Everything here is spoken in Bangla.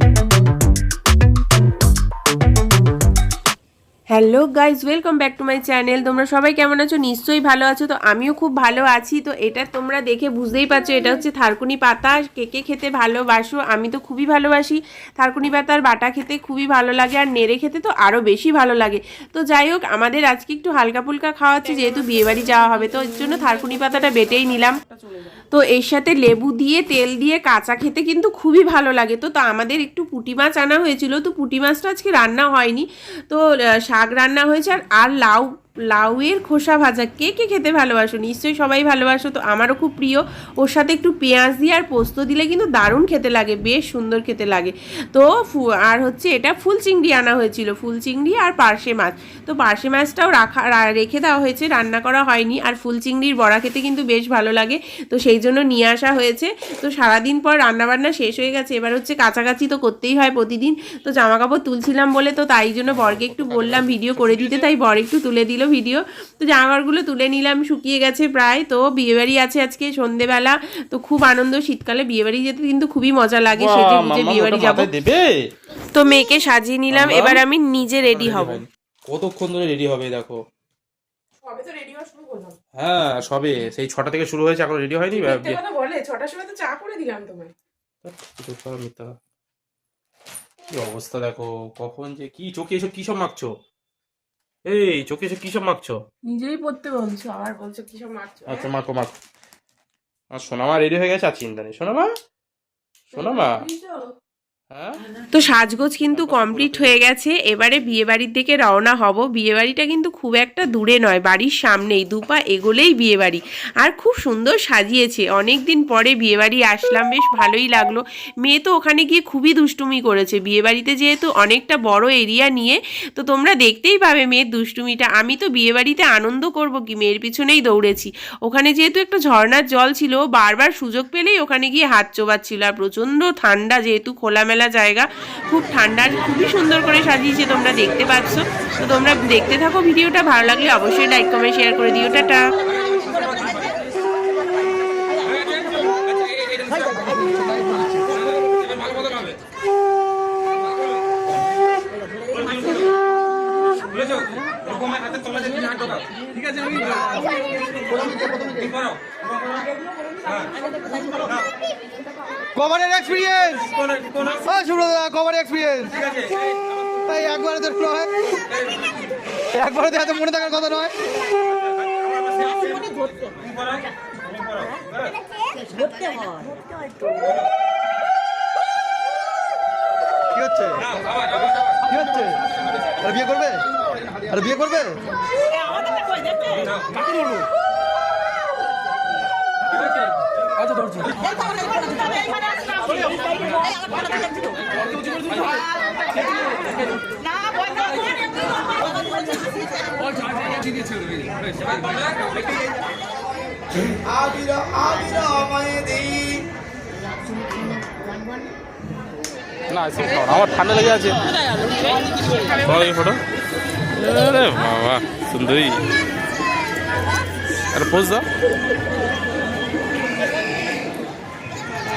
you hello guys welcome back to my channel. তোমরা সবাই কেমন আছো? নিশ্চয়ই ভালো আছো। তো আমিও খুব ভালো আছি। তো এটা তোমরা দেখে বুঝতেই পারছ, এটা হচ্ছে থারকুনি পাতা। কে কে খেতে ভালোবাসো, আমি তো খুবই ভালোবাসি। থারকুনি পাতার বাটা খেতে খুবই ভালো লাগে আর নেড়ে খেতে তো আরও বেশি ভালো লাগে। তো যাই হোক, আমাদের আজকে একটু হালকা ফুলকা খাওয়াচ্ছে যেহেতু বিয়েবাড়ি যাওয়া হবে। তো এর জন্য থারকুনি পাতাটা বেটেই নিলাম। তো এর সাথে লেবু দিয়ে, তেল দিয়ে কাঁচা খেতে কিন্তু খুবই ভালো লাগে। তো তো আমাদের একটু পুঁটি মাছ আনা হয়েছিল। তো পুঁটি মাছটা আজকে রান্না হয়নি। তো শাক রান্না হয়েছে আর আর লাউ লাউয়ের খোসা ভাজা কে কে খেতে ভালোবাসো? নিশ্চয়ই সবাই ভালোবাসো, তো আমারও খুব প্রিয়। ওর সাথে একটু পেঁয়াজ দিয়ে আর পোস্ত দিলে কিন্তু দারুণ খেতে লাগে, বেশ সুন্দর খেতে লাগে। তো আর হচ্ছে এটা ফুল চিংড়ি আনা হয়েছিল ফুল চিংড়ি আর পার্শে মাছ। তো পার্শে মাছটাও রাখা রেখে দেওয়া হয়েছে, রান্না করা হয়নি। আর ফুল চিংড়ির বড়া খেতে কিন্তু বেশ ভালো লাগে, তো সেই জন্য নিয়ে আসা হয়েছে। তো সারাদিন পর রান্নাবান্না শেষ হয়ে গেছে, এবার হচ্ছে কাছাকাছি তো করতেই হয় প্রতিদিন। তো জামা কাপড় তুলছিলাম বলে, তো তাই জন্য বরকে একটু বললাম, ভিডিও করে দিতে, তাই বর একটু তুলে দিল। ভিডিও। তো জামা কাপড়গুলো তুলে নিলাম শুকিয়ে গেছে প্রায়। তো বিয়েবাড়ি আছে আজকে সন্ধেবেলা। তো খুব আনন্দ শীতকালে বিয়েবাড়ি যেতে কিন্তু খুবই মজা লাগে সেজে গুজে বিয়েবাড়ি যাব। তো মেয়েকে সাজিয়ে নিলাম এবার আমি নিজে রেডি হব। কতক্ষণ ধরে রেডি হবে দেখো। কবে তো রেডি হওয়া শুরু করলাম। হ্যাঁ সবে। সেই ছটা থেকে শুরু হয়েছে এখন রেডি হয়নি বলে ছটার সময় তো চা করে দিলাম তোমায়। কি অবস্থা দেখো। কখন যে কি চোখে এসব কি সব মাখছো? এই চোখে সে কি সব মাখছো? নিজেই পড়তে বলছো আবার বলছো কি সব মারছো আচ্ছা মাখো মাখো। আর সোনামা রেডি হয়ে গেছে? আর চিন্তা নেই। সোনামা? সোনামা? তো সাজগোজ কিন্তু কমপ্লিট হয়ে গেছে। এবারে বিয়েবাড়ির দিকে রওনা হব। বিয়েবাড়িটা কিন্তু খুব একটা দূরে নয়, বাড়ির সামনেই, দুপা এগোলেই বিয়েবাড়ি। আর খুব সুন্দর সাজিয়েছে। অনেক দিন পরে বিয়েবাড়ি আসলাম, বেশ ভালোই লাগল। মেয়ে তো ওখানে গিয়ে খুবই দুষ্টুমি করেছে। বিয়েবাড়িতে যেহেতু অনেকটা বড় এরিয়া নিয়ে, তো তোমরা দেখতেই পাবে মেয়ের দুষ্টুমিটা। আমি তো বিয়েবাড়িতে আনন্দ করব কি, মেয়ের পিছনেই দৌড়েছি। ওখানে যেহেতু একটা ঝর্ণার জল ছিল, বারবার সুযোগ পেলেই ওখানে গিয়ে হাত চোবাচ্ছিল। আর প্রচণ্ড ঠান্ডা যেহেতু খোলামেলা জায়গা। খুব ঠান্ডা আর খুবই সুন্দর করে সাজিয়েছে তোমরা দেখতে পাচ্ছ। তো তোমরা দেখতে থাকো ভিডিওটা, ভালো লাগলে অবশ্যই লাইক কমেন্ট শেয়ার করে দিও। টাটা। কভারের এক্সপিরিয়েন্স হ্যাঁ। সুব্রতদা কভারের এক্সপিরিয়েন্স তাই একবারে তো নয় একবারে তো এত মনে থাকার কথা নয়। কি হচ্ছে? কি হচ্ছে? আরে বিয়ে করবে? আর বিয়ে করবে? না সে আমার ঠান্ডা লেগে আছে। ফটো আরে বাবা সুন্দরী। আরে পোজ দাও।